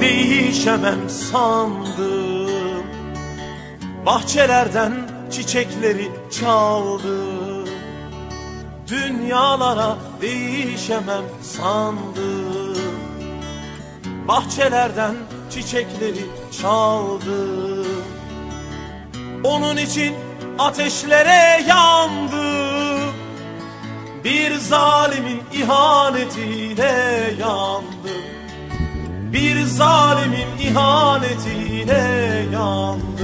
değişemem sandım. Bahçelerden çiçekleri çaldı Dünyalara değişemem sandım. Bahçelerden çiçekleri çaldı Onun için ateşlere yandı Bir zalimin ihanetiyle yandı Bir zalimin ihanetiyle yandı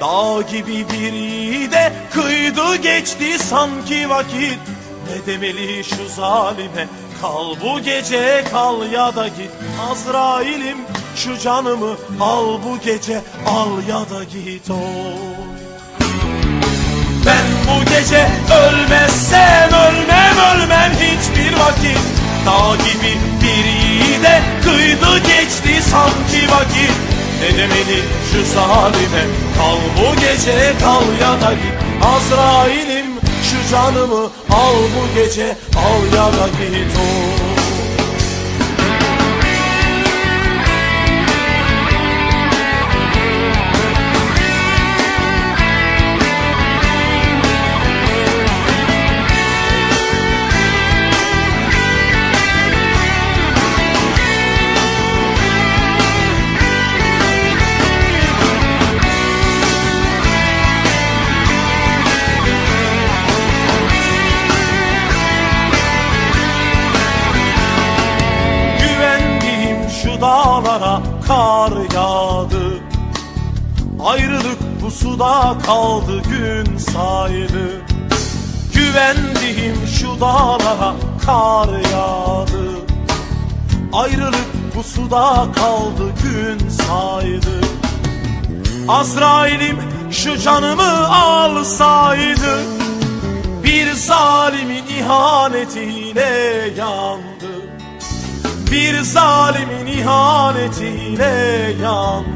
Dağ gibi biri de kıydı geçti sanki vakit. Ne demeli şu zalime Kal bu gece kal ya da git. Azrail'im şu canımı al bu gece al ya da git oy ben bu gece ölmezsem ölmem ölmem hiçbir vakit. Dağ gibi biri de kıydı geçti sanki vakit Ne demeli şu zalime Kal bu gece kal ya da git. Azrail'im şu canımı al bu gece. Al ya da git. Oy. Ayrılık bu suda kaldı gün saydı Güvendiğim şu dağlara kar yağdı. Ayrılık bu suda kaldı gün saydı Azrail'im şu canımı alsaydı Bir zalimin ihanetiyle yandı. Bir zalimin ihanetiyle yandı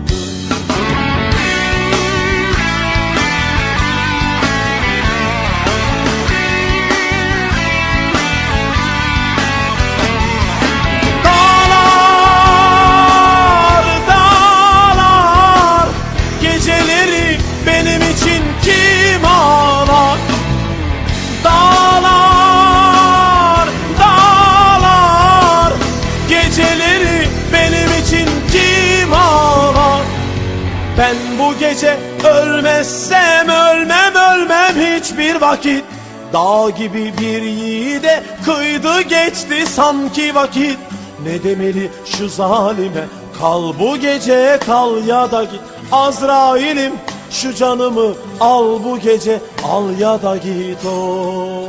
bu gece ölmezsem ölmem ölmem hiçbir vakit. Dağ gibi bir yiğide kıydı geçti sanki vakit. Ne demeli şu zalime Kal bu gece kal ya da git. Azrail'im şu canımı al bu gece al ya da git oy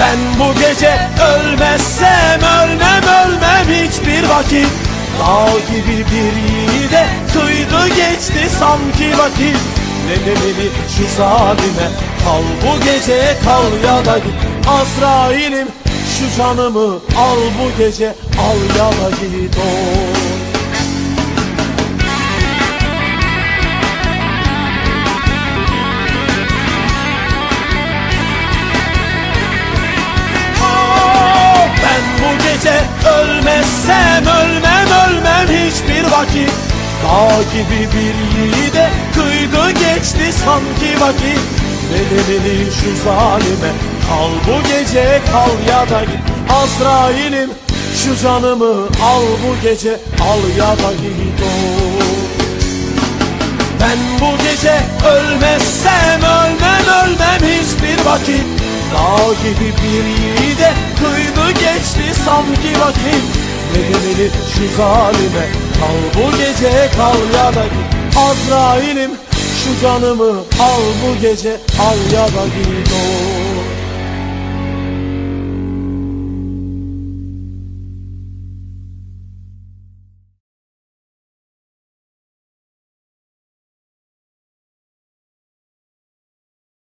ben bu gece ölmezsem ölmem ölmem hiçbir vakit. Dağ gibi bir yiğide geçti sanki vakit. Ne demeli şu zalime? Kal bu gece kal ya da git. Azrail'im şu canımı al bu gece al ya da git. Oy Dağ gibi bir yiğide kıydı geçti sanki vakit. Ne demeli şu zalime Kal bu gece kal ya da git. Azrail'im şu canımı al bu gece al ya da git oy ben bu gece ölmezsem ölmem ölmem hiçbir vakit. Dağ gibi bir yiğide kıydı geçti sanki vakit. Ne demeli şu zalime Kal bu gece kal ya da git. Azrail'im şu canımı al bu gece al ya da git oy